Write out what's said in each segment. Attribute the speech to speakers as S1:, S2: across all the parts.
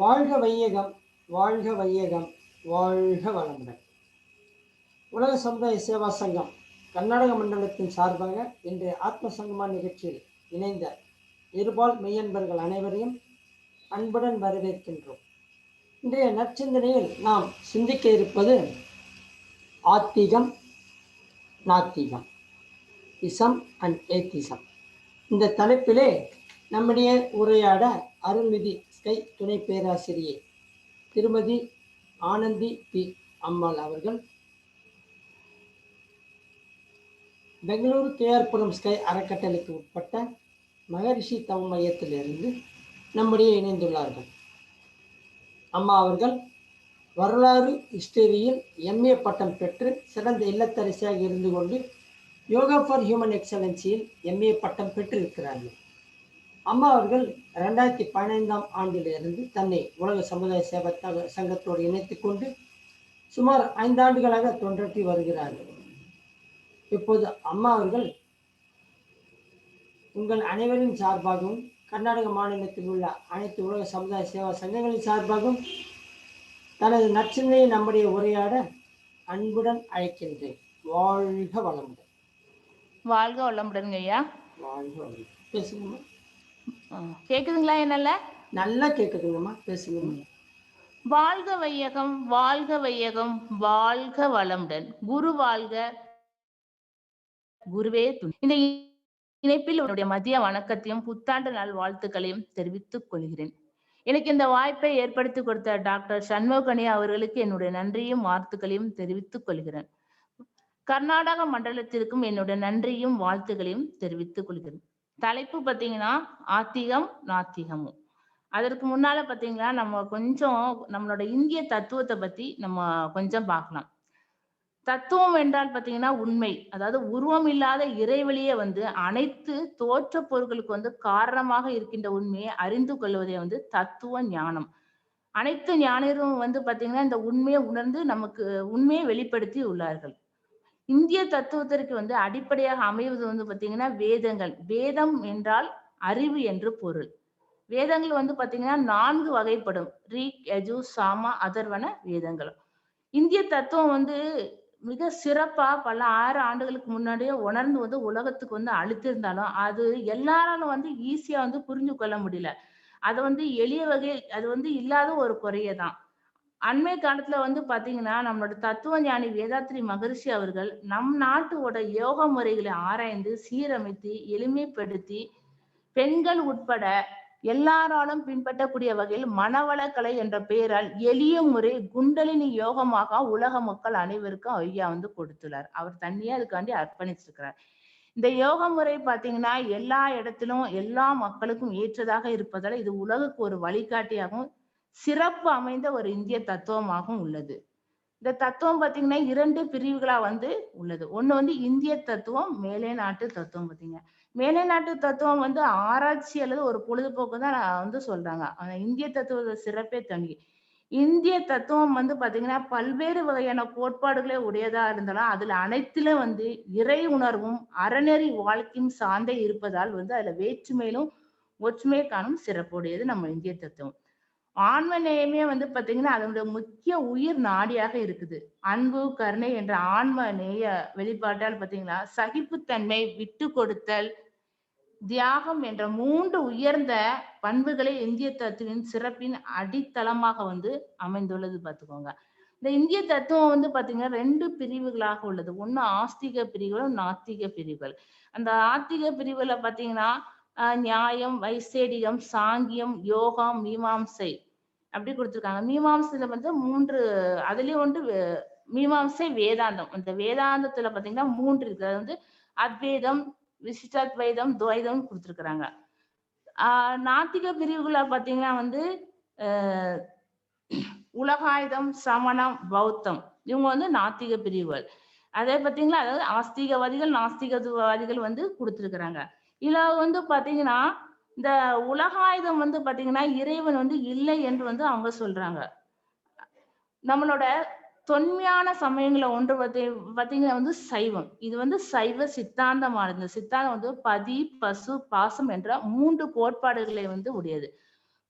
S1: வாழ்க வையகம் வாழ்க வையகம் வாழ்க வளமுடன். உலக சமுதாய சேவா சங்கம் கர்நாடக மண்டலத்தின் சார்பாக இன்று ஆத்ம சங்கமா நிகழ்ச்சியில் இணைந்த இருபால் மெய்யன்பர்கள் அனைவரையும் அன்புடன் வரவேற்கின்றோம். இன்றைய நற்சிந்தனையில் நாம் சிந்திக்க இருப்பது ஆத்திகம் நாத்திகம் இசம் அண்ட் ஏத்திசம். இந்த தலைப்பிலே நம்முடைய உரையாட அருள்மிதி ஸ்கை துணை பேராசிரியை திருமதி ஆனந்தி பி. அம்மாள் அவர்கள். பெங்களூரு கேஆர்புரம் ஸ்கை அறக்கட்டளைக்கு உட்பட்ட மகரிஷி தவ மையத்திலிருந்து நம்முடைய இணைந்துள்ளார்கள். அம்மா அவர்கள் வரலாறு ஹிஸ்டரியில் எம்ஏ பட்டம் பெற்று சிறந்த இல்லத்தரசியாக இருந்து கொண்டு யோகா ஃபார் ஹியூமன் எக்ஸலன்சியில் எம்ஏ பட்டம் பெற்றிருக்கிறார்கள். அம்மா அவர்கள் ரெண்டாயிரத்தி பதினைந்தாம் ஆண்டிலிருந்து தன்னை உலக சமுதாய சேவை சங்கத்தோடு இணைத்துக் கொண்டு சுமார் ஐந்தாண்டுகளாக தொண்டாற்றி வருகிறார்கள். இப்போது அம்மா அவர்கள் உங்கள் அனைவரின் சார்பாகவும் கர்நாடக மாநிலத்தில் உள்ள அனைத்து உலக சமுதாய சேவா சங்கங்களின் சார்பாகவும் தனது நற்சிந்தனையை நம்முடைய உரையாட அன்புடன் அழைக்கின்றேன். வாழ்க வளமுடன்.
S2: வாழ்க வளமுடனுங்க ஐயா.
S1: வாழ்க வளமுடன். பேசுங்கம்மா
S2: கேக்குதுங்களா என்னால?
S1: நல்லா கேட்குதுங்கம்மா பேசுங்கம்மா
S2: வாழ்க வையகம் வாழ்க வையகம் வாழ்க வளமுடன். குரு வாழ்க குருவே துணை. இந்த இணைப்பில் உன்னுடைய மதிய வணக்கத்தையும் புத்தாண்டு நாள் வாழ்த்துக்களையும் தெரிவித்துக் கொள்கிறேன். எனக்கு இந்த வாய்ப்பை ஏற்படுத்தி கொடுத்த டாக்டர் சண்முகணி அவர்களுக்கு என்னுடைய நன்றியும் வாழ்த்துக்களையும் தெரிவித்துக் கொள்கிறேன். கர்நாடக மண்டலத்திற்கும் என்னுடைய நன்றியும் வாழ்த்துக்களையும் தெரிவித்துக் கொள்கிறேன். தலைப்பு பார்த்தீங்கன்னா ஆத்திகம் நாத்திகமும். அதற்கு முன்னால பார்த்தீங்கன்னா நம்ம கொஞ்சம் நம்மளோட இந்திய தத்துவத்தை பத்தி நம்ம கொஞ்சம் பார்க்கலாம். தத்துவம் என்றால் பார்த்தீங்கன்னா உண்மை. அதாவது உருவம் இல்லாத இறைவெளியே வந்து அனைத்து தோற்ற பொருட்களுக்கு வந்து காரணமாக இருக்கின்ற உண்மையை அறிந்து கொள்வதே வந்து தத்துவ ஞானம். அனைத்து ஞானியரும் வந்து பார்த்தீங்கன்னா இந்த உண்மையை உணர்ந்து நமக்கு உண்மையை வெளிப்படுத்தி உள்ளார்கள். இந்திய தத்துவத்திற்கு வந்து அடிப்படையாக அமைவது வந்து பாத்தீங்கன்னா வேதங்கள். வேதம் என்றால் அறிவு என்று பொருள். வேதங்கள் வந்து பாத்தீங்கன்னா நான்கு வகைப்படும். ரீக் யஜு சாம அதர்வன வேதங்கள். இந்திய தத்துவம் வந்து மிக சிறப்பா பல ஆறு ஆண்டுகளுக்கு முன்னாடியே உணர்ந்து வந்து உலகத்துக்கு வந்து அழுத்திருந்தாலும் அது எல்லாராலும் வந்து ஈஸியா வந்து புரிஞ்சு கொள்ள முடியல. அது வந்து எளிய வகை அது வந்து இல்லாத ஒரு குறையதான். அண்மை காலத்துல வந்து பாத்தீங்கன்னா நம்மளோட தத்துவ ஞானி வேதாத்ரி மகரிஷி அவர்கள் நம் நாட்டோட யோக முறைகளை ஆராய்ந்து சீரமைத்து எளிமைப்படுத்தி பெண்கள் உட்பட எல்லாராலும் பின்பற்றக்கூடிய வகையில் மனவளக்கலை என்ற பெயரால் எளிய முறை குண்டலினி யோகமாக உலக மக்கள் அனைவருக்கும் ஐயா வந்து கொடுத்துள்ளார். அவர் தண்ணியே அதுக்காண்டி அர்ப்பணிச்சிருக்கிறார். இந்த யோக முறை பாத்தீங்கன்னா எல்லா இடத்திலும் எல்லா மக்களுக்கும் ஏற்றதாக இருப்பதால் இது உலகுக்கு ஒரு வழிகாட்டியாகவும் சிறப்பு அமைந்த ஒரு இந்திய தத்துவமாகவும் உள்ளது. இந்த தத்துவம் பார்த்தீங்கன்னா இரண்டு பிரிவுகளா வந்து உள்ளது. ஒண்ணு வந்து இந்திய தத்துவம் மேலை நாட்டு தத்துவம் பார்த்தீங்க மேலை நாட்டு தத்துவம் வந்து ஆராய்ச்சி அல்லது ஒரு பொழுதுபோக்கு தான் நான் வந்து சொல்றாங்க. ஆனா இந்திய தத்துவ சிறப்பே தனி. இந்திய தத்துவம் வந்து பாத்தீங்கன்னா பல்வேறு வகையான கோட்பாடுகளே உடையதா இருந்தாலும் அதுல அனைத்திலும் வந்து இறை உணர்வும் அறநெறி வாழ்க்கையும் சார்ந்தே இருப்பதால் வந்து அதுல வேற்றுமையிலும் ஒற்றுமை காணும் சிறப்புடையது நம்ம இந்திய தத்துவம். ஆன்ம நேயமே வந்து பாத்தீங்கன்னா அதனுடைய முக்கிய உயிர் நாடியாக இருக்குது. அன்பு கருணை என்ற ஆன்ம நேய வெளிப்பாட்டால் பாத்தீங்கன்னா சகிப்புத்தன்மை விட்டு கொடுத்தல் தியாகம் என்ற மூன்று உயர்ந்த பண்புகளை இந்திய தத்துவின் சிறப்பின் அடித்தளமாக வந்து அமைந்துள்ளது பார்த்துக்கோங்க இந்த இந்திய தத்துவம் வந்து பாத்தீங்கன்னா ரெண்டு பிரிவுகளாக உள்ளது. ஒண்ணு ஆஸ்திக பிரிவுகளும் நாத்திக பிரிவுகள். அந்த ஆத்திக பிரிவுல பாத்தீங்கன்னா நியாயம் வைசேடிகம் சாங்கியம் யோகம் மீமாம்சை அப்படி கொடுத்துருக்காங்க. மீமாம்சையில வந்து மூன்று அதுலயும் வந்து மீமாம்சை வேதாந்தம். அந்த வேதாந்தத்துல பாத்தீங்கன்னா மூன்று இருக்கு. அது வந்து அத்வைதம் விசிஷ்டாத்வைதம் துவைதம் கொடுத்துருக்குறாங்க. ஆஹ் நாத்திக பிரிவுகளை பாத்தீங்கன்னா வந்து உலகாயுதம் சமணம் பௌத்தம். இவங்க வந்து நாத்திக பிரிவுகள். அதே பாத்தீங்களா? அதாவது ஆஸ்திகவாதிகள் நாஸ்திகவாதிகள் வந்து கொடுத்துருக்குறாங்க. இதுல வந்து பாத்தீங்கன்னா இந்த உலகாயுதம் வந்து பாத்தீங்கன்னா இறைவன் வந்து இல்லை என்று வந்து அவங்க சொல்றாங்க. நம்மளோட தொன்மையான சமயங்களை ஒன்று பத்தி பாத்தீங்கன்னா வந்து சைவம். இது வந்து சைவ சித்தாந்தமானது. சித்தாந்தம் வந்து பதி பசு பாசம் என்ற மூன்று கோட்பாடுகளை வந்து உடையது.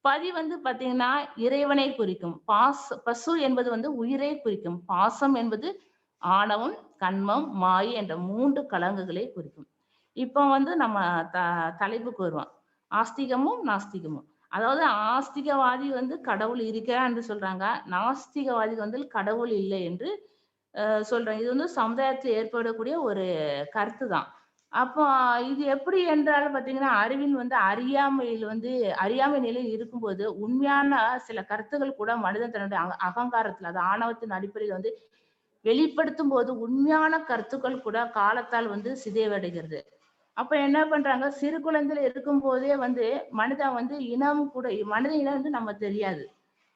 S2: பதி வந்து பாத்தீங்கன்னா இறைவனை குறிக்கும். பாச பசு என்பது வந்து உயிரை குறிக்கும். பாசம் என்பது ஆணவம் கண்மம் மாயை என்ற மூன்று கலங்குகளை குறிக்கும். இப்போ வந்து நம்ம த தலைப்புக்கு வருவோம். ஆஸ்திகமும் நாஸ்திகமும். அதாவது ஆஸ்திகவாதி வந்து கடவுள் இருக்கிறான் சொல்றாங்க. நாஸ்திகவாதி வந்து கடவுள் இல்லை என்று சொல்றாங்க இது வந்து சமுதாயத்தில் ஏற்படக்கூடிய ஒரு கருத்து தான் அப்போ இது எப்படி என்றால் பார்த்தீங்கன்னா அறிவின் வந்து அறியாமையில் வந்து அறியாமை நிலையில் இருக்கும்போது உண்மையான சில கருத்துக்கள் கூட மனிதன் தன்னுடைய அகங்காரத்தில் அது ஆணவத்தின் அடிப்படையில் வந்து வெளிப்படுத்தும் போது உண்மையான கருத்துக்கள் கூட காலத்தால் வந்து சிதைவடைகிறது. அப்ப என்ன பண்றாங்க? சிறு குழந்தையில இருக்கும் போதே வந்து மனிதன் வந்து இனம் கூட மனித இனம் வந்து நம்ம தெரியாது.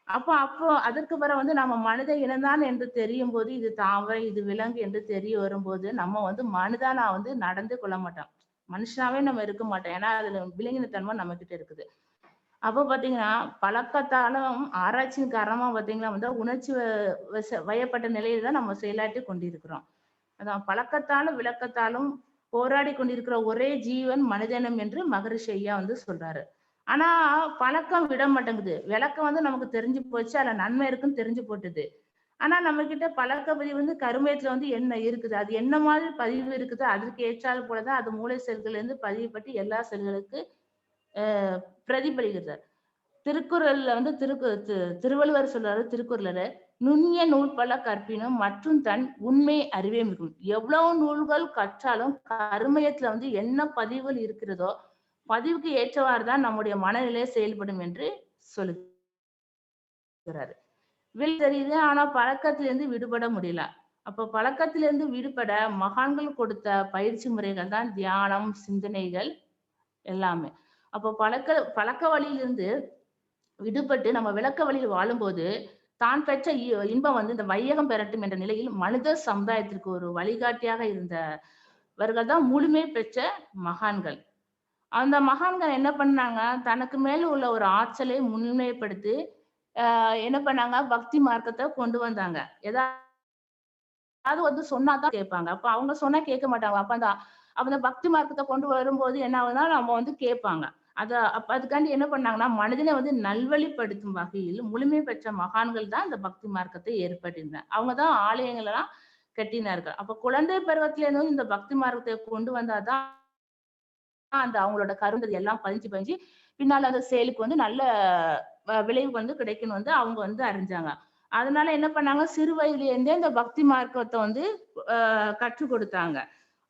S2: அப்போ அப்போ அதற்கு பிறகு வந்து நம்ம மனித இனம்தான் என்று தெரியும் போது இது தாவர இது விலங்கு என்று தெரிய வரும்போது நம்ம வந்து மனிதனா வந்து நடந்து கொள்ள மாட்டோம். மனுஷனாவே நம்ம இருக்க மாட்டோம். ஏன்னா அதுல விலங்கினத்தன்மை நம்ம கிட்ட இருக்குது. அப்போ பாத்தீங்கன்னா பழக்கத்தாலும் ஆராய்ச்சியின் காரணமா பாத்தீங்கன்னா வந்து உணர்ச்சி வச- வயப்பட்ட நிலையில தான் நம்ம செயலாற்றி கொண்டிருக்கிறோம். அதான் பழக்கத்தாலும் விளக்கத்தாலும் போராடி கொண்டிருக்கிற ஒரே ஜீவன் மனிதனம் என்று மகரிஷி ஐயா வந்து சொல்றாரு. ஆனா பழக்கம் விட மாட்டேங்குது விளக்கம் வந்து நமக்கு தெரிஞ்சு போச்சு அதுல நன்மை இருக்குன்னு தெரிஞ்சு போட்டுது. ஆனா நம்ம கிட்ட பழக்க பதிவு வந்து கருமயத்துல வந்து என்ன இருக்குது? அது என்ன மாதிரி பதிவு இருக்குது? அதற்கு ஏற்றால் போலதான் அது மூளை செல்கள் இருந்து பதிவுபட்டு எல்லா செல்களுக்கு பிரதிபலிக்கிறது. திருக்குறள்ல வந்து திருக்கு திருவள்ளுவர் சொல்றாரு திருக்குறள்ல. நுண்ணிய நூல் பல கற்பினும் மற்றும் தன் உண்மை அறிவே மிகும். எவ்வளவு நூல்கள் கற்றாலும் கருமையத்துல வந்து என்ன பதிவுகள் இருக்கிறதோ பதிவுக்கு ஏற்றவாறு தான் நம்முடைய மனநிலை செயல்படும் என்று சொல்லுகிறாரு. வில் தெரியுது ஆனா பழக்கத்திலிருந்து விடுபட முடியல. அப்ப பழக்கத்திலிருந்து விடுபட மகான்கள் கொடுத்த பயிற்சி முறைகள் தான் தியானம் சிந்தனைகள் எல்லாமே. அப்போ பழக்க பழக்க வழியிலிருந்து விடுபட்டு நம்ம விளக்க வழியில் வாழும்போது தான் பெற்ற இ- இன்பம் வந்து இந்த வையகம் பெறட்டும் என்ற நிலையில் மனித சமுதாயத்திற்கு ஒரு வழிகாட்டியாக இருந்தவர்கள் தான் முழுமை பெற்ற மகான்கள். அந்த மகான்கள் என்ன பண்ணாங்க? தனக்கு மேல உள்ள ஒரு ஆற்றலை முன்னிலைப்படுத்தி என்ன பண்ணாங்க? பக்தி மார்க்கத்தை கொண்டு வந்தாங்க. ஏதாவது வந்து சொன்னாதான் கேட்பாங்க. அப்ப அவங்க சொன்னா கேட்க மாட்டாங்க. அப்ப அந்த அப்ப அந்த பக்தி மார்க்கத்தை கொண்டு வரும்போது என்ன ஆகுதுன்னா நம்ம வந்து கேட்பாங்க. அத அப்ப அதுக்காண்டி என்ன பண்ணாங்கன்னா மனிதனை வந்து நல்வழிப்படுத்தும் வகையில் முழுமை பெற்ற மகான்கள் தான் இந்த பக்தி மார்க்கத்தை ஏற்பட்டிருந்தாங்க அவங்க தான் ஆலயங்கள்லாம் கட்டினார்கள். அப்ப குழந்தை பருவத்திலேருந்து இந்த பக்தி மார்க்கத்தை கொண்டு வந்தாதான் அந்த அவங்களோட கருந்தது எல்லாம் பதிஞ்சு பதிஞ்சு பின்னால அந்த செயலுக்கு வந்து நல்ல வ- விளைவு வந்து கிடைக்கும்னு வந்து அவங்க வந்து அறிஞ்சாங்க. அதனால என்ன பண்ணாங்க சிறு வயதுல இருந்தே இந்த பக்தி மார்க்கத்தை வந்து கற்றுக் கொடுத்தாங்க.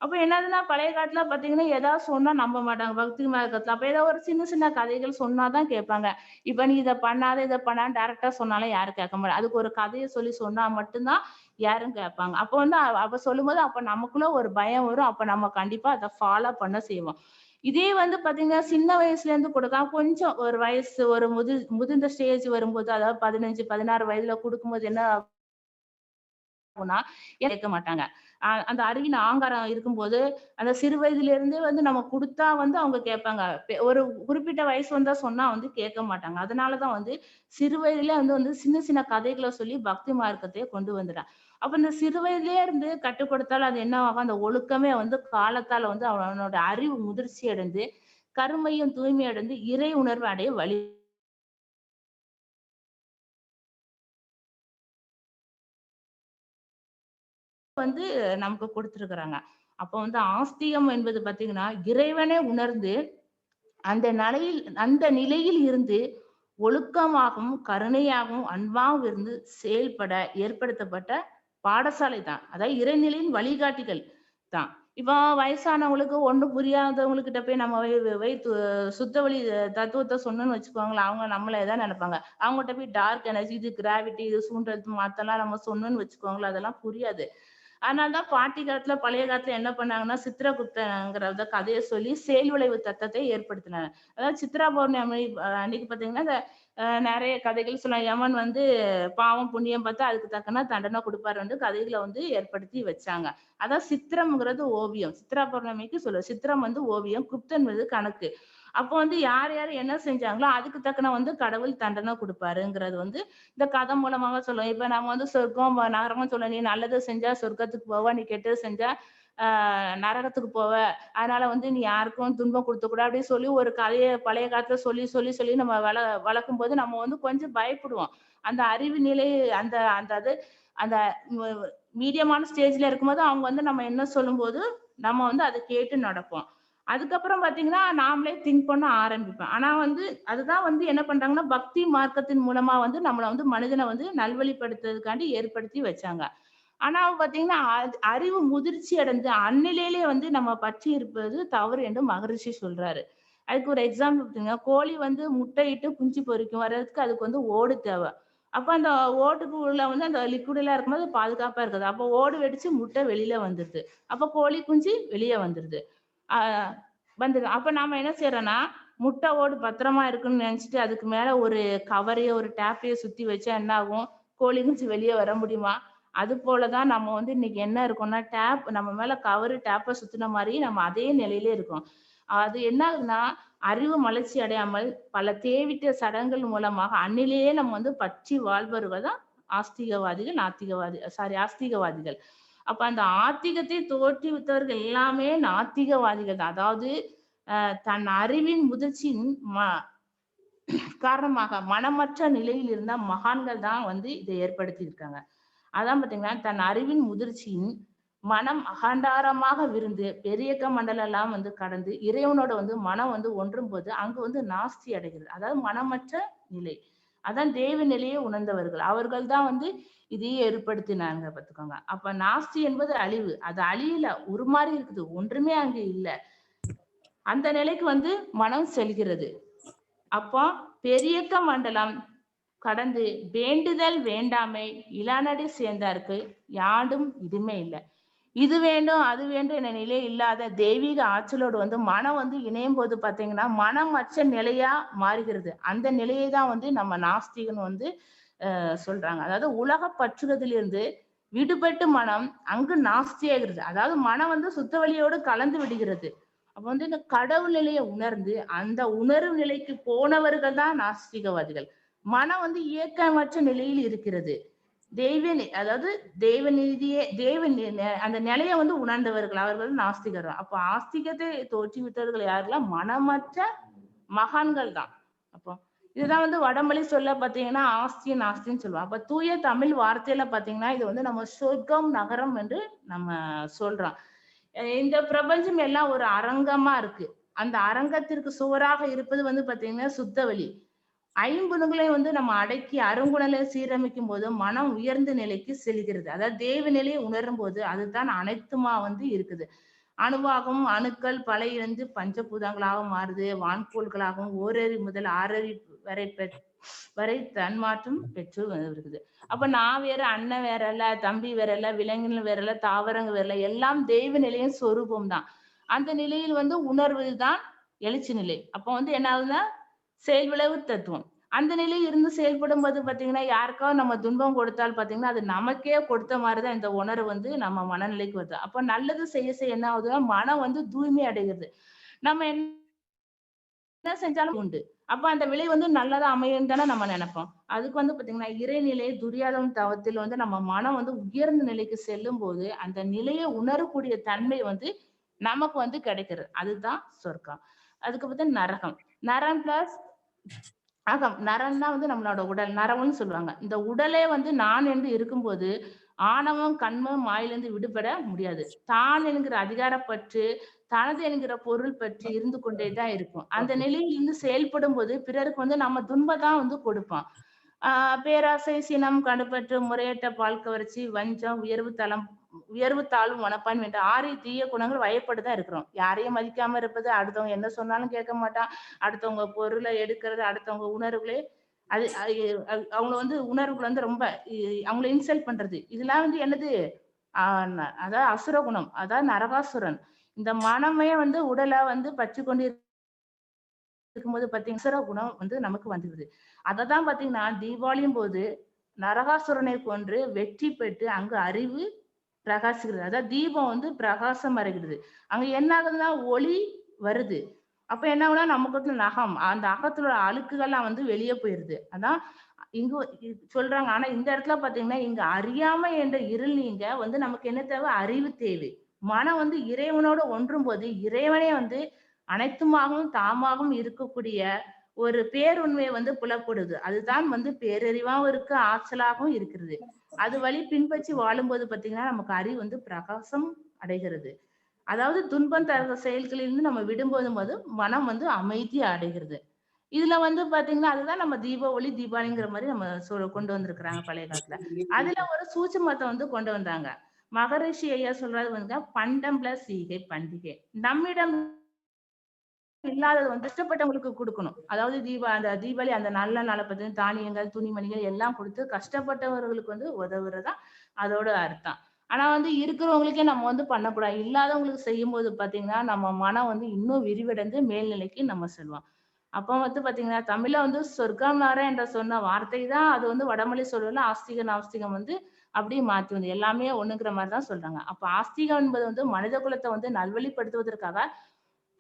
S2: அப்ப என்னதுன்னா பழைய காலத்துல பாத்தீங்கன்னா ஏதாவது சொன்னா நம்ப மாட்டாங்க. பக்தி மார்க்கத்துல. அப்ப ஏதாவது ஒரு சின்ன சின்ன கதைகள் சொன்னாதான் கேட்பாங்க. இப்ப நீ இதை பண்ணாத இதை பண்ணான்னு டேரக்டா சொன்னாலும் யாரும் கேட்க மாட்டாங்க. அதுக்கு ஒரு கதையை சொல்லி சொன்னா மட்டும்தான் யாரும் கேட்பாங்க. அப்ப வந்து அப்ப சொல்லும்போது அப்ப நமக்குள்ள ஒரு பயம் வரும். அப்ப நம்ம கண்டிப்பா அதை ஃபாலோ பண்ண செய்வோம். இதே வந்து பாத்தீங்கன்னா சின்ன வயசுல இருந்து கொடுக்காம கொஞ்சம் ஒரு வயசு ஒரு முது முதிர்ந்த ஸ்டேஜ் வரும்போது அதாவது பதினஞ்சு பதினாறு வயதுல கொடுக்கும்போது என்ன ஆகும்னா கேட்க மாட்டாங்க. அந்த அறிவின் ஆங்காரம் இருக்கும்போது அந்த சிறு வயதுல இருந்தே வந்து நம்ம கொடுத்தா வந்து அவங்க கேட்பாங்க. ஒரு குறிப்பிட்ட வயசு வந்தா சொன்னா வந்து கேட்க மாட்டாங்க. அதனாலதான் வந்து சிறு வயதுல வந்து வந்து சின்ன சின்ன கதைகளை சொல்லி பக்தி மார்க்கத்தையே கொண்டு வந்துட்டான் அப்ப இந்த சிறு வயதிலே இருந்து கற்றுக் கொடுத்தாலும் அது என்ன ஆகும்? அந்த ஒழுக்கமே வந்து காலத்தால வந்து அவனோட அறிவு முதிர்ச்சி அடைந்து கருமையும் தூய்மை அடைந்து இறை உணர்வு அடைய வழி வந்து நமக்கு கொடுத்திருக்கிறாங்க. அப்போ வந்து ஆஸ்திகம் என்பது பாத்தீங்கன்னா இறைவனை உணர்ந்து அந்த நிலையில் அந்த நிலையில் இருந்து ஒழுக்கமாகவும் கருணையாகவும் அன்பாகவும் இருந்து செயல்பட ஏற்படுத்தப்பட்ட பாடசாலை தான். அதாவது இறைநிலையின் வழிகாட்டிகள் தான். இப்போ வயசானவங்களுக்கு ஒண்ணும் புரியாதவங்களுக்கு கிட்ட போய் நம்ம வை- சுத்த வழி தத்துவத்தை சொன்னோம்னு வச்சுக்கோங்களேன் அவங்க நம்மள எதாவது நினைப்பாங்க. அவங்ககிட்ட போய் டார்க் எனர்ஜி இது கிராவிட்டி இது சூண்டல் மாத்தெல்லாம் நம்ம சொன்னோம்னு வச்சுக்கோங்களேன் அதெல்லாம் புரியாது. அதனாலதான் பாட்டி காலத்துல பழைய காலத்துல என்ன பண்ணாங்கன்னா சித்திரகுப்தங்கிறத கதையை சொல்லி செயல் விளைவு தத்தத்தை ஏற்படுத்தினாங்க. அதாவது சித்ரா பௌர்ணமி அன்னைக்கு பாத்தீங்கன்னா இந்த நிறைய கதைகள் சொல்லலாம் யமன் வந்து பாவம் புண்ணியம் பார்த்தா அதுக்கு தக்கன தண்டனை கொடுப்பாரு வந்து கதைகளை வந்து ஏற்படுத்தி வச்சாங்க. அதான் சித்திரம்ங்கிறது ஓவியம். சித்ரா பௌர்ணமிக்கு சொல்ல சித்திரம் வந்து ஓவியம் குப்தன் வந்து கணக்கு. அப்போ வந்து யார் யார் என்ன செஞ்சாங்களோ அதுக்கு தக்கன வந்து கடவுள் தண்டனை கொடுப்பாருங்கிறது வந்து இந்த கதை மூலமாக சொல்லுவோம். இப்ப நம்ம வந்து சொர்க்கம் நரகம் சொல்ல நீ நல்லது செஞ்சா சொர்க்கத்துக்கு போவ நீ கெட்டது செஞ்சா ஆஹ் நரகத்துக்கு போவ. அதனால வந்து நீ யாருக்கும் துன்பம் கொடுத்த கூட அப்படின்னு சொல்லி ஒரு கதையை பழைய காலத்துல சொல்லி சொல்லி சொல்லி நம்ம வள வளர்க்கும் போது நம்ம வந்து கொஞ்சம் பயப்படுவோம். அந்த அறிவு நிலை அந்த அந்த அது அந்த மீடியமான ஸ்டேஜ்ல இருக்கும்போது அவங்க வந்து நம்ம என்ன சொல்லும்போது நம்ம வந்து அதை கேட்டு நடப்போம். அதுக்கப்புறம் பாத்தீங்கன்னா நாமளே திங்க் பண்ண ஆரம்பிப்போம். ஆனா வந்து அதுதான் வந்து என்ன பண்றாங்கன்னா பக்தி மார்க்கத்தின் மூலமா வந்து நம்மளை வந்து மனிதனை வந்து நல்வழிப்படுத்துறதுக்காண்டி ஏற்படுத்தி வச்சாங்க. ஆனா பாத்தீங்கன்னா அ- அறிவு முதிர்ச்சி அடைந்து அந்நிலையிலேயே வந்து நம்ம பற்றி இருப்பது தவறு என்று மகரிஷி சொல்றாரு. அதுக்கு ஒரு எக்ஸாம்பிள் பார்த்தீங்கன்னா கோழி வந்து முட்டையிட்டு குஞ்சு பொரிக்கும் வர்றதுக்கு அதுக்கு வந்து ஓடு தேவை. அப்ப அந்த ஓட்டுக்கு உள்ள வந்து அந்த லிக்விட் எல்லாம் இருக்கும்போது பாதுகாப்பா இருக்குது. அப்ப ஓடு வெடிச்சு முட்டை வெளியில வந்துருது. அப்ப கோழி குஞ்சு வெளியே வந்துருது. ஆஹ் அப்போ அப்ப நாம என்ன செய்யறோம்னா முட்டை ஓடு பத்திரமா இருக்குன்னு நினைச்சிட்டு அதுக்கு மேல ஒரு கவரையோ ஒரு டேப்பையோ சுத்தி வச்சா என்ன ஆகும் கோழி குஞ்சு வெளியே வர முடியுமா? அது போலதான் நம்ம வந்து இன்னைக்கு என்ன இருக்கோம்னா டேப் நம்ம மேல கவரு டேப்பை சுத்தின மாதிரி நம்ம அதே நிலையிலே இருக்கோம். அது என்ன ஆகுதுன்னா அறிவு மலர்ச்சி அடையாமல் பல தேவிட்ட சடங்குகள் மூலமாக அன்னிலேயே நம்ம வந்து பற்றி வாழ்பவர்கள் தான் ஆஸ்திகவாதிகள் நாத்திகவாதி சாரி ஆஸ்திகவாதிகள். அப்ப அந்த ஆத்திகத்தை தோற்றுவித்தவர்கள் எல்லாமே நாத்திகவாதிகள் தான். அதாவது தன் அறிவின் முதிர்ச்சியின் ம- காரணமாக மனமற்ற நிலையில் இருந்த மகான்கள் தான் வந்து இதை ஏற்படுத்தி இருக்காங்க. அதான் பாத்தீங்கன்னா தன் அறிவின் முதிர்ச்சியின் மனம் அகண்டாரமாக விருந்து பெரியக்க மண்டலம் எல்லாம் வந்து கடந்து இறைவனோட வந்து மனம் வந்து ஒன்றும் போது அங்கு வந்து நாஸ்தி அடைகிறது. அதாவது மனமற்ற நிலை. அதான் தேவ நிலையை உணர்ந்தவர்கள். அவர்கள் தான் வந்து இதையே ஏற்படுத்தினாங்க பார்த்துக்கோங்க. அப்ப நாஸ்தி என்பது அழிவு. அது அழியல. மாதிரி இருக்குது. ஒன்றுமே அங்க இல்ல. அந்த நிலைக்கு வந்து மனம் செல்கிறது. அப்போ பெரியக்க மண்டலம் கடந்து வேண்டுதல் வேண்டாமை இளநடை சேர்ந்தாருக்கு யாண்டும் இதுமே இல்லை. இது வேண்டும் அது வேண்டும் என்ற நிலை இல்லாத தெய்வீக ஆற்றலோடு வந்து மனம் வந்து இணையும் போது பார்த்தீங்கன்னா மனம் நிலையா மாறுகிறது. அந்த நிலையை தான் வந்து நம்ம நாஸ்திகன் வந்து சொல்றாங்க. அதாவது உலக பற்றுறதிலிருந்து விடுபட்டு மனம் அங்கு நாஸ்தியாகிறது. அதாவது மனம் வந்து சுத்த வழியோடு கலந்து விடுகிறது. அப்ப வந்து இந்த கடவுள் நிலையை உணர்ந்து அந்த உணர்வு நிலைக்கு போனவர்கள் தான் நாஸ்திகவாதிகள். மனம் வந்து இயக்கமற்ற நிலையில் இருக்கிறது. தெய்வ அதாவது தெய்வ நீதியே தெய்வ நி- அந்த நிலையை வந்து உணர்ந்தவர்கள் அவர்கள் நாஸ்திகர் தான். அப்போ ஆஸ்திகத்தை தோற்றுவித்தவர்கள் யாரெல்லாம் மனமற்ற மகான்கள் தான் அப்போ இதுதான் வந்து வடமொழி சொல்ல பாத்தீங்கன்னா ஆஸ்தி நாஸ்தின்னு சொல்லுவோம் அப்ப தூய தமிழ் வார்த்தையில பாத்தீங்கன்னா இது வந்து நம்ம சொர்க்கம் நகரம் என்று நம்ம சொல்றோம். இந்த பிரபஞ்சம் எல்லாம் ஒரு அரங்கமா இருக்கு. அந்த அரங்கத்திற்கு சுவராக இருப்பது வந்து பாத்தீங்கன்னா சுத்தவெளி. ஐம்புலங்களை வந்து நம்ம அடக்கி அருங்குணலை சீரமைக்கும் போது மனம் உயர்ந்த நிலைக்கு செல்கிறது. அதாவது தேவ நிலையை உணரும் போது அதுதான் அனைத்துமா வந்து இருக்குது. அணுவாகவும் அணுக்கள் பழைய இழந்து பஞ்சபூதங்களாக மாறுது. வான்கோள்களாகவும் ஓரறி முதல் ஆறறி வரை பெற் வரை தன்மாற்றம் பெற்று இருக்குது அப்ப நான் வேற அண்ணன் வேற இல்ல தம்பி வேற இல்ல விலங்குகள் வேற இல்ல தாவரங்கள் வேற இல்ல எல்லாம் தெய்வ நிலையின் சொரூபம் தான் அந்த நிலையில் வந்து உணர்வு தான் எழுச்சி நிலை. அப்ப வந்து என்ன ஆகுதுன்னா செயல் விளைவு தத்துவம். அந்த நிலையில் இருந்து செயல்படும் போது பாத்தீங்கன்னா யாருக்காவது நம்ம துன்பம் கொடுத்தால் பாத்தீங்கன்னா அது நமக்கே கொடுத்த மாதிரிதான் இந்த உணர்வு வந்து நம்ம மனநிலைக்கு வருது. அப்ப நல்லது செய்ய செய்ய என்ன ஆகுதுன்னா மனம் வந்து தூய்மை அடைகிறது. நம்ம என்ன செஞ்சாலும் உண்டு. அப்ப அந்த விலை வந்து நல்லதா அமையும் தானே நம்ம நினைப்போம். அதுக்கு வந்து பாத்தீங்கன்னா இறைநிலை துரியாதம் தவத்தில் வந்து நம்ம மனம் வந்து உயர்ந்த நிலைக்கு செல்லும் போது அந்த நிலையை உணரக்கூடிய தன்மை வந்து நமக்கு வந்து கிடைக்கிறது. அதுதான் சொர்க்கம். அதுக்கு பார்த்தா நரகம் நரம் பிளஸ் அகம் நரம்னா வந்து நம்மளோட உடல் நரம்னு சொல்லுவாங்க. இந்த உடலே வந்து நான் என்று இருக்கும்போது ஆணவம் கண்மம் மாயிலிருந்து விடுபட முடியாது. தான் என்கிற அதிகாரப்பற்று தனது என்கிற பொருள் பற்றி இருந்து கொண்டே தான் இருக்கும். அந்த நிலையில் இருந்து செயல்படும் போது பிறருக்கு வந்து நம்ம துன்பம் தான் வந்து கொடுப்போம். பேராசை சினம் கடுப்பற்று முறையற்ற பால் கவர்ச்சி வஞ்சம் உயர்வு தளம் உயர்வு தாழ்வு மனப்பான்மை என்ற ஆறு தீய குணங்கள் வயப்பட்டு தான் இருக்கிறோம். யாரையும் மதிக்காம இருப்பது அடுத்தவங்க என்ன சொன்னாலும் கேட்க மாட்டான். அடுத்தவங்க பொருளை எடுக்கிறது அடுத்தவங்க உணர்வுகளே அது அவங்கள வந்து உணர்வுகள் வந்து ரொம்ப அவங்கள இன்சல்ட் பண்றது. இதெல்லாம் வந்து என்னது? அதாவது அசுர குணம் அதாவது நரகாசுரன். இந்த மனமே வந்து உடலை வந்து பற்றி கொண்டு இருக்கும்போது பாத்தீங்கன்னா அசுர குணம் வந்து நமக்கு வந்துடுது அதை தான் பாத்தீங்கன்னா தீபாவளியும் போது நரகாசுரனை கொன்று வெற்றி பெற்று அங்கு அறிவு பிரகாசிக்கிறது. அதாவது தீபம் வந்து பிரகாசம் அடைகிறது அங்க என்ன ஆகுதுன்னா ஒளி வருது. அப்ப என்ன ஆகுனா நமக்கு நகம் அந்த அகத்துல அழுக்குகள்லாம் வந்து வெளியே போயிருது. அதான் இங்கு சொல்றாங்க. ஆனா இந்த இடத்துல பாத்தீங்கன்னா இங்க அறியாம என்ற இருள் நீங்க வந்து நமக்கு என்ன தேவை? அறிவு தேவை. மனம் வந்து இறைவனோட ஒன்றும் போது இறைவனே வந்து அனைத்துமாகவும் தாமாகவும் இருக்கக்கூடிய ஒரு பேருண்மையை வந்து புலப்படுது. அதுதான் வந்து பேரறிவாகவும் இருக்கு ஆற்றலாகவும் இருக்கிறது. அது வழி பின்பற்றி வாழும்போது பாத்தீங்கன்னா நமக்கு அறிவு வந்து பிரகாசம் அடைகிறது. அதாவது துன்பம் தர செயல்களிலிருந்து நம்ம விடும்போது போது மனம் வந்து அமைதி அடைகிறது. இதுல வந்து பாத்தீங்கன்னா அதுதான் நம்ம தீபாவளி தீபாவளிங்கிற மாதிரி நம்ம சொல் கொண்டு வந்திருக்கிறாங்க பழைய காலத்துல. அதுல ஒரு சூட்சுமத்தை வந்து கொண்டு வந்தாங்க. மகரிஷி ஐயா சொல்றது வந்து பண்டம் பிளஸ் ஈகை பண்டிகை. நம்மிடம் இல்லாதது வந்து கஷ்டப்பட்டவங்களுக்கு கொடுக்கணும். அதாவது தீபா அந்த தீபாவளி அந்த நல்ல நாளை பத்தி தானியங்கள் துணிமணிகள் எல்லாம் கொடுத்து கஷ்டப்பட்டவர்களுக்கு வந்து உதவுறதா அதோட அர்த்தம். ஆனா வந்து இருக்கிறவங்களுக்கே நம்ம வந்து பண்ணக்கூடாது. இல்லாதவங்களுக்கு செய்யும் போது பாத்தீங்கன்னா நம்ம மனம் வந்து இன்னும் விரிவடைந்து மேல்நிலைக்கு நம்ம செல்வோம். அப்போ வந்து பாத்தீங்கன்னா தமிழ்ல வந்து சொர்க்கமார என்ற சொன்ன வார்த்தை தான் அது வந்து வடமொழி சொல்லுவதில் ஆஸ்திக நாஸ்திகம் வந்து அப்படியே மாத்தி வந்து எல்லாமே ஒண்ணுங்கிற மாதிரி தான் சொல்றாங்க. அப்ப ஆஸ்திகம் என்பது வந்து மனித குலத்தை வந்து நல்வழிப்படுத்துவதற்காக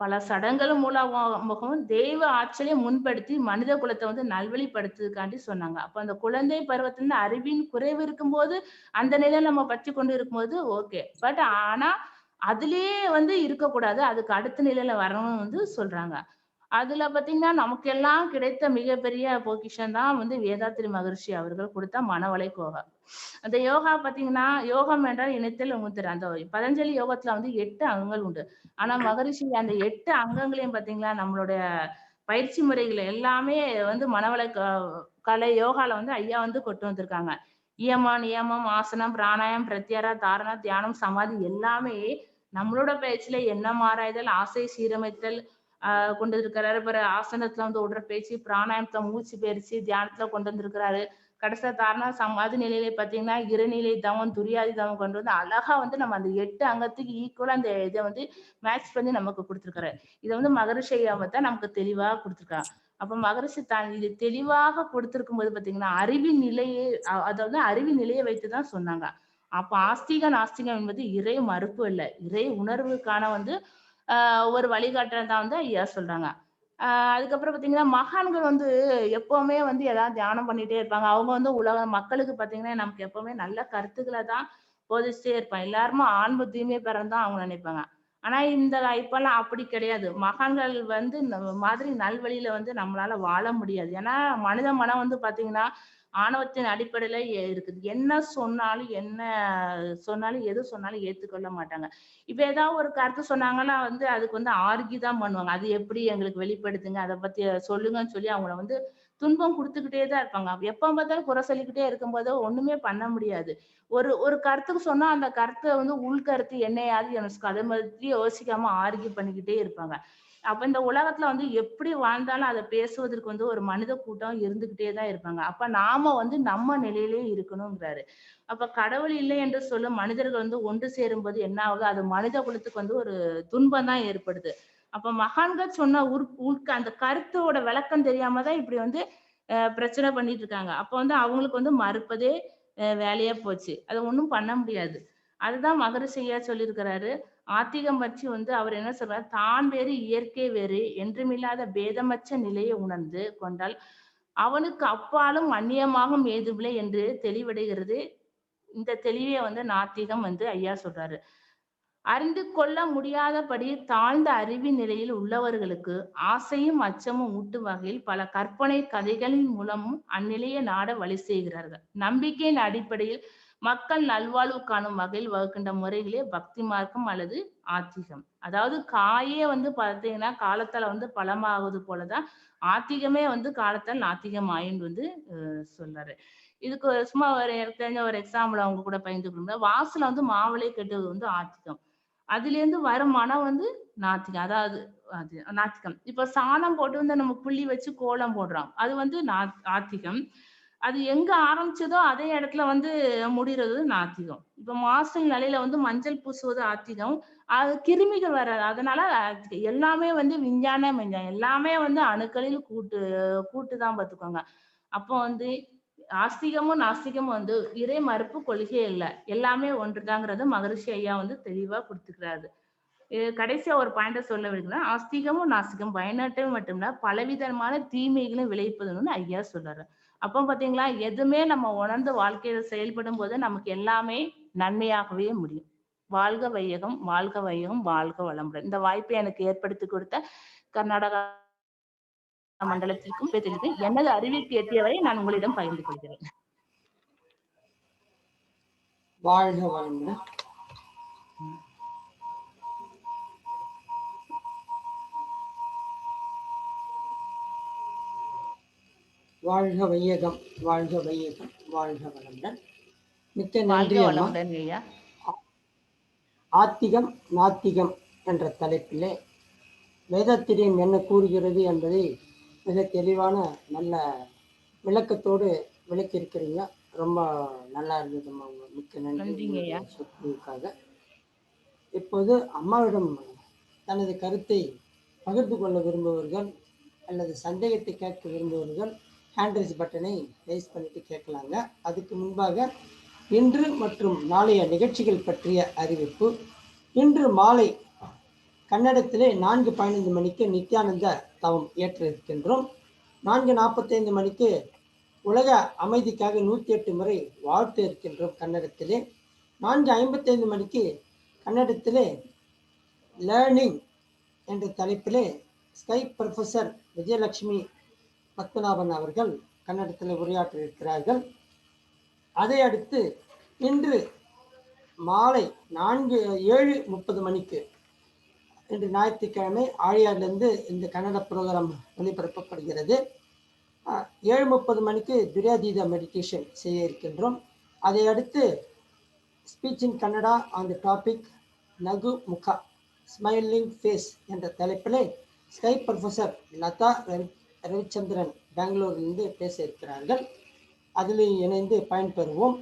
S2: பல சடங்குகள் மூலமாகவும் தெய்வ ஆற்றலை முன்படுத்தி மனித குலத்தை வந்து நல்வழிப்படுத்துறதுக்காண்டி சொன்னாங்க. அப்ப அந்த குழந்தை பருவத்துல அறிவின் குறைவு இருக்கும்போது அந்த நிலையில நம்ம பற்றி கொண்டு இருக்கும்போது ஓகே. பட் ஆனா அதுலயே வந்து இருக்கக்கூடாது. அதுக்கு அடுத்த நிலையில வரணும்னு வந்து சொல்றாங்க. அதுல பாத்தீங்கன்னா நமக்கு எல்லாம் கிடைத்த மிகப்பெரிய பொக்கிஷன் தான் வந்து வேதாத்திரி மகர்ஷி அவர்கள் கொடுத்த மனவளை கோகா அந்த யோகா பாத்தீங்கன்னா யோகம் என்றால் இணைத்தல் முத்திர அந்த பதஞ்சலி யோகத்துல வந்து எட்டு அங்கங்கள் உண்டு. ஆனா மகரிஷி அந்த எட்டு அங்கங்களையும் பாத்தீங்களா நம்மளுடைய பயிற்சி முறைகள் எல்லாமே வந்து மனவளை க- கலை யோகால வந்து ஐயா வந்து கொண்டு வந்திருக்காங்க. இயமம் நியமம் ஆசனம் பிராணாயம் பிரத்யாரா தாரணா தியானம் சமாதி எல்லாமே நம்மளோட பயிற்சியில எண்ணம் ஆராய்தல் ஆசை சீரமைத்தல் ஆஹ் கொண்டு வந்திருக்கிறாரு. பிறகு ஆசனத்துல வந்து உடற்பயிற்சி பேச்சு பிராணாயமத்தை மூச்சு பயிற்சி தியானத்துல கொண்டு வந்திருக்கிறாரு. கடைசியா தாரணா சமாதி நிலையில பாத்தீங்கன்னா இருநிலை தவம் துரியாதி தவம் கொண்டு வந்து அழகா வந்து நம்ம அந்த எட்டு அங்கத்துக்கு ஈக்குவலா அந்த இதை வந்து மேட்ச் பண்ணி நமக்கு கொடுத்துருக்காரு. இதை வந்து மகரிஷி தான் நமக்கு தெளிவா கொடுத்துருக்காங்க அப்ப மகரிஷி தான் இது தெளிவாக கொடுத்திருக்கும் போது பாத்தீங்கன்னா அறிவின் நிலையை அதாவது அறிவின் நிலையை வைத்துதான் சொன்னாங்க. அப்ப ஆஸ்திக நாஸ்திகம் என்பது இறை மறுப்பு இல்லை இறை உணர்வுக்கான வந்து ஒரு வழிகாட்டுறது தான் வந்து ஐயா சொல்றாங்க. அதுக்கப்புறம் பார்த்தீங்கன்னா மகான்கள் வந்து எப்பவுமே வந்து ஏதாவது தியானம் பண்ணிட்டே இருப்பாங்க. அவங்க வந்து உலக மக்களுக்கு பார்த்தீங்கன்னா நமக்கு எப்பவுமே நல்ல கருத்துக்களை தான் போதிச்சுட்டே இருப்பாங்க. எல்லாருமே ஆண் புத்தியுமே பிறந்தான் அவங்க நினைப்பாங்க. ஆனா இந்த இப்பெல்லாம் அப்படி கிடையாது. மகான்கள் வந்து இந்த மாதிரி நல்வழியில வந்து நம்மளால வாழ முடியாது. ஏன்னா மனித மனம் வந்து பாத்தீங்கன்னா ஆணவத்தின் அடிப்படையில இருக்குது. என்ன சொன்னாலும் என்ன சொன்னாலும் எது சொன்னாலும் ஏத்துக்கொள்ள மாட்டாங்க. இப்ப ஏதாவது ஒரு கருத்து சொன்னாங்கன்னா வந்து அதுக்கு வந்து ஆர்கி தான் பண்ணுவாங்க. அது எப்படி எங்களுக்கு வெளிப்படுத்துங்க? அதை பத்தி சொல்லுங்கன்னு சொல்லி அவங்கள வந்து துன்பம் கொடுத்துக்கிட்டே தான் இருப்பாங்க. எப்ப பார்த்தாலும் குறை சொல்லிக்கிட்டே இருக்கும்போது ஒண்ணுமே பண்ண முடியாது. ஒரு ஒரு கருத்துக்கு சொன்னா அந்த கருத்தை வந்து உள்கருத்து என்னையாவது எனக்கு அதை மாதிரி யோசிக்காம ஆர்கி பண்ணிக்கிட்டே இருப்பாங்க. அப்ப இந்த உலகத்துல வந்து எப்படி வாழ்ந்தாலும் அதை பேசுவதற்கு வந்து ஒரு மனித கூட்டம் இருந்துகிட்டே தான் இருப்பாங்க. அப்ப நாம வந்து நம்ம நிலையிலே இருக்கணுங்கிறாரு அப்ப கடவுள் இல்லை என்று சொல்லும் மனிதர்கள் வந்து ஒன்று சேரும்போது என்ன ஆகுது? அது மனித குலத்துக்கு வந்து ஒரு துன்பம் தான் ஏற்படுது. அப்ப மகான்கள் சொன்ன உள் உள்க அந்த கருத்தோட விளக்கம் தெரியாம தான் இப்படி வந்து பிரச்சனை பண்ணிட்டு இருக்காங்க. அப்ப வந்து அவங்களுக்கு வந்து மறுப்பதே வேலையா போச்சு. அதை ஒன்றும் பண்ண முடியாது. அதுதான் மகரிஷியா சொல்லியிருக்கிறாரு. ஆத்திகம் பற்றி வந்து அவர் என்ன சொல்றாரு? தான் வேறு இயற்கை வேறு என்றுமில்லாத பேதமற்ற நிலையை உணர்ந்து கொண்டால் அவனுக்கு அப்பாலும் அந்நியமாகும் ஏதுமில்லை என்று தெளிவடைகிறது. இந்த தெளிவே வந்து நாத்திகம் வந்து ஐயா சொல்றாரு. அறிந்து கொள்ள முடியாதபடி தாழ்ந்த அறிவின் நிலையில் உள்ளவர்களுக்கு ஆசையும் அச்சமும் ஊட்டும் வகையில் பல கற்பனை கதைகளின் மூலமும் அந்நிலையை நாட வழி செய்கிறார்கள். நம்பிக்கையின் அடிப்படையில் மக்கள் நல்வாழ்வு காணும் வகையில் வகுக்கின்ற முறைகளே பக்தி மார்க்கம் அல்லது ஆத்திகம். அதாவது காயே வந்து பார்த்தீங்கன்னா காலத்தால் வந்து பலமாகுது போலதான் ஆத்திகமே வந்து காலத்தால் நாத்திகம் ஆயின்னு வந்து சொல்றாரு. இதுக்கு சும்மா ஒரு தெரிஞ்ச ஒரு எக்ஸாம்பிள் அவங்க கூட பயந்துக்கணும் வாசல வந்து மாவிளை கெட்டது வந்து ஆத்திகம். அதுலேருந்து வர மனம் வந்து நாத்திகம். அதாவது அது நாத்திகம். இப்போ சாணம் போட்டு வந்து நம்ம புள்ளி வச்சு கோலம் போடுறோம். அது வந்து நா ஆத்திகம் அது எங்க ஆரம்பிச்சதோ அதே இடத்துல வந்து முடிகிறது நாத்திகம். இப்ப மாசல் நிலையில வந்து மஞ்சள் பூசுவது ஆத்திகம். அது கிருமிகள் வராது. அதனால ஆத்திகம். எல்லாமே வந்து விஞ்ஞான விஞ்ஞானம். எல்லாமே வந்து அணுக்களில் கூட்டு கூட்டு தான் பார்த்துக்கோங்க. அப்போ வந்து ஆஸ்திகமும் நாஸ்திகமும் வந்து இறை மறுப்பு கொள்கையே இல்லை. எல்லாமே ஒன்றுதாங்கிறது மகரிஷி ஐயா வந்து தெளிவா கொடுத்துக்கிறாரு. கடைசியா ஒரு பாயிண்ட சொல்ல விரும்புகிறேன் ஆஸ்திகமும் நாஸ்திகம் மட்டும் மட்டுமில்ல பலவிதமான தீமைகளும் விளைவிப்பதுன்னு ஐயா சொல்றாரு. அப்போ பாத்தீங்களா எதுவுமே நம்ம உணர்ந்து வாழ்க்கையில செயல்படும் போது நமக்கு எல்லாமே நன்மையாகவே முடியும். வாழ்க வையகம் வாழ்க வையகம் வாழ்க வளமுடன். இந்த வாய்ப்பை எனக்கு ஏற்படுத்தி கொடுத்த கர்நாடகா மண்டலத்திற்கும் பேசுகிறது எனது அறிவிற்கு எட்டியவரை நான் உங்களிடம் பகிர்ந்து கொள்கிறேன்.
S1: வாழ்க வளமுடன். வாழ்க வையகம் வாழ்க வையகம் வாழ்க வளமுடன். மிக்க நன்றி அம்மா.
S2: வளமுடன் ஐயா.
S1: ஆத்திகம் நாத்திகம் என்ற தலைப்பிலே வேதத்திரியம் என்ன கூறுகிறது என்பதை மிக தெளிவான நல்ல விளக்கத்தோடு விளக்கியிருக்கிறீங்க. ரொம்ப நல்லா இருந்ததும்மா மிக்க நன்றி
S2: நன்றிங்க
S1: சொற்பொழிவுக்காக இப்போது அம்மாவிடம் தனது கருத்தை பகிர்ந்து கொள்ள விரும்புபவர்கள் அல்லது சந்தேகத்தை கேட்க விரும்புபவர்கள் ஹேண்ட் ரைஸ் பட்டனை ரைஸ் பண்ணிட்டு கேட்கலாங்க. அதுக்கு முன்பாக இன்று மற்றும் நாளைய நிகழ்ச்சிகள் பற்றிய அறிவிப்பு. இன்று மாலை கன்னடத்திலே நான்கு பதினைந்து மணிக்கு நித்யானந்த தவம் ஏற்ற இருக்கின்றோம் நான்கு நாற்பத்தைந்து மணிக்கு உலக அமைதிக்காக நூற்றி எட்டு முறை வாழ்த்து இருக்கின்றோம் கன்னடத்திலே. நான்கு ஐம்பத்தைந்து மணிக்கு கன்னடத்திலே லேர்னிங் என்ற தலைப்பிலே ஸ்கை ப்ரொஃபஸர் விஜயலட்சுமி பத்மநாபன் அவர்கள் கன்னடத்தில் உரையாற்ற இருக்கிறார்கள் அதை அடுத்து இன்று மாலை நான்கு ஏழு முப்பது மணிக்கு இன்று ஞாயிற்றுக்கிழமை ஆழியார்லேருந்து இந்த கன்னட ப்ரோக்ராம் ஒளிபரப்பப்படுகிறது. ஏழு முப்பது மணிக்கு துரியாதீத மெடிடேஷன் செய்ய இருக்கின்றோம். அதை அடுத்து speech in Kannada on the topic நகு முகா ஸ்மைலிங் ஃபேஸ் என்ற தலைப்பிலே ஸ்கை ப்ரொஃபஸர் லதா ரவி ரவிச்சந்திரன் பெங்களூரிலிருந்து பேச இருக்கிறார்கள். அதில் இணைந்து பயன்பெறுவோம்.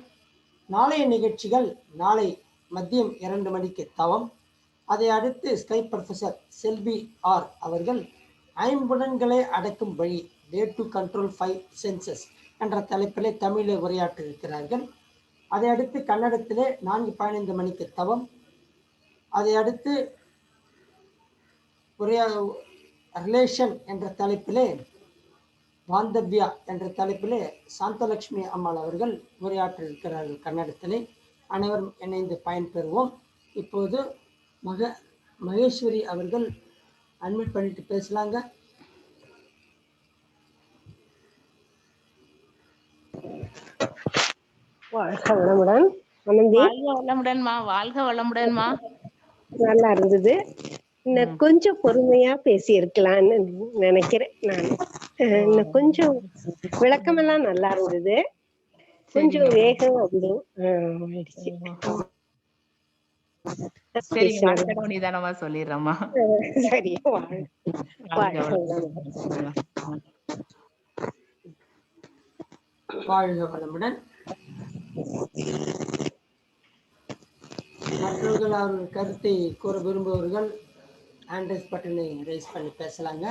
S1: நாளைய நிகழ்ச்சிகள் நாளை மதியம் இரண்டு மணிக்கு தவம். அதை அடுத்து ஸ்கை ப்ரொஃபஸர் செல்வி ஆர் அவர்கள் ஐம்புலன்களை அடக்கும் வழி day to control five senses என்ற தலைப்பிலே தமிழில் உரையாற்றிருக்கிறார்கள் அதை அடுத்து கன்னடத்திலே நான்கு பதினைந்து மணிக்கு தவம். அதை அடுத்து உரையா ரிலேஷன் என்ற தலைப்பிலே பாந்தவ்யா என்ற தலைப்பிலே சாந்தலட்சுமி அம்மாள் அவர்கள் உரையாற்றிருக்கிறார்கள் கன்னடத்திலே. அனைவரும் இணைந்து பயன்பெறுவோம். இப்போது மக மகேஸ்வரி அவர்கள் அட்மிட் பண்ணிட்டு பேசலாங்க.
S3: வாழ்க வளமுடன்.
S2: வாழ்க வளமுடன்மா வாழ்க வளமுடன்மா.
S3: நல்லா இருந்தது. இன்னும் கொஞ்சம் பொறுமையா பேசி இருக்கலாம்னு நினைக்கிறேன் நான். இன்னும் கொஞ்சம் விளக்கமெல்லாம் நல்லா இருந்தது. கொஞ்சம் வேகம் ஆஹ் ஆயிடுச்சு.
S2: சரிங்க நிதானமா சொல்லிடுறேம்மா.
S3: சரி வாழ்
S2: வாழ்க வளமுடன்.
S1: மற்றவர்கள் அவர்கள் கருத்தை கூற விரும்புபவர்கள் ஆண்ட்ரைஸ் பட்டனை ரைஸ் பண்ணி பேசலாங்க.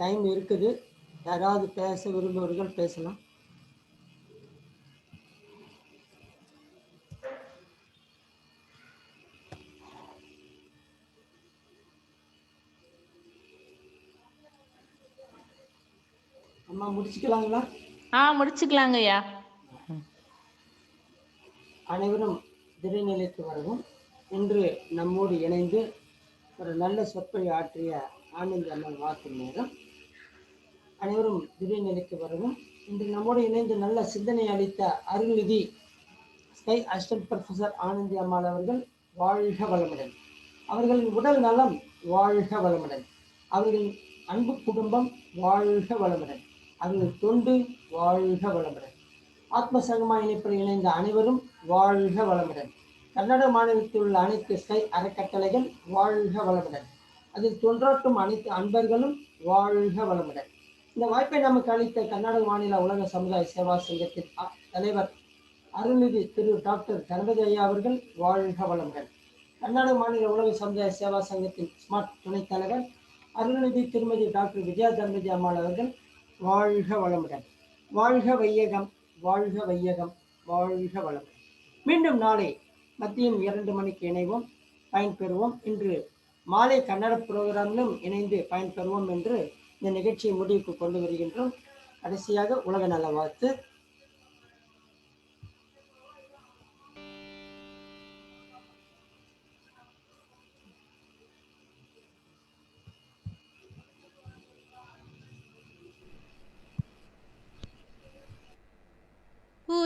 S1: டைம் இருக்குது. யாராவது பேச விரும்புபவர்கள் பேசலாம் அம்மா முடிச்சுக்கலாங்களா?
S2: ஆ முடிச்சுக்கலாங்க ஐயா
S1: அனைவரும் திரைநிலைக்கு வரவும் இன்று நம்மோடு இணைந்து ஒரு நல்ல சொற்பொழி ஆற்றிய ஆனந்த் அண்ணன் வாக்கு நேரம் அனைவரும் திரைநிலைக்கு வரவும் இன்று நம்மோடு இணைந்து நல்ல சிந்தனை அளித்த Arulnidhi SKY assistant professor Anandhi Ammal அவர்கள் வாழ்க வளமுடன். அவர்களின் உடல் நலம் வாழ்க வளமுடன். அவர்களின் அன்பு குடும்பம் வாழ்க வளமுடன். அங்கு தொண்டு வாழ்க வளமுடன். ஆத்ம சங்கமா இணைப்பில் இணைந்த அனைவரும் வாழ்க வளமுடன். கன்னட மாநிலத்தில் உள்ள அனைத்து ஸ்கை அறக்கட்டளைகள் வாழ்க வளமுடன். அதில் தொன்றாட்டும் அனைத்து அன்பர்களும் வாழ்க வளமுடன். இந்த வாய்ப்பை நமக்கு அளித்த கர்நாடக மாநில உலக சமுதாய சேவா சங்கத்தின் தலைவர் அருள்நிதி திரு டாக்டர் கணபதி ஐயா அவர்கள் வாழ்க வளமுடன். கர்நாடக மாநில உலக சமுதாய சேவா சங்கத்தின் ஸ்மார்ட் துணைத் தலைவர் அருள்நிதி திருமதி டாக்டர் விஜயா தர்மதி அம்மாள் அவர்கள் வாழ்க வளமுடன். வாழ்க வையகம் வாழ்க வையகம் வாழ்க வளமுடன். மீண்டும் நாளை மதியம் இரண்டு மணிக்கு இணைவோம் பயன்பெறுவோம். இன்று மாலை கன்னட புரோகிராமிலும் இணைந்து பயன்பெறுவோம் என்று இந்த நிகழ்ச்சியை முடிவுக்கு கொண்டு வருகின்றோம். கடைசியாக உலக நல வாழ்த்து.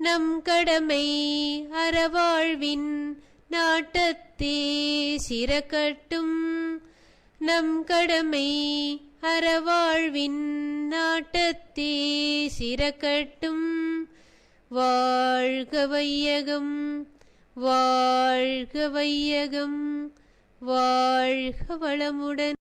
S4: நம் கடமை அறவாழ்வின் நாட்டத்தே சிறக்கட்டும். நம் கடமை அறவாழ்வின் நாட்டத்தே சிறக்கட்டும். வாழ்க வையகம் வாழ்க வையகம் வாழ்க வளமுடன்.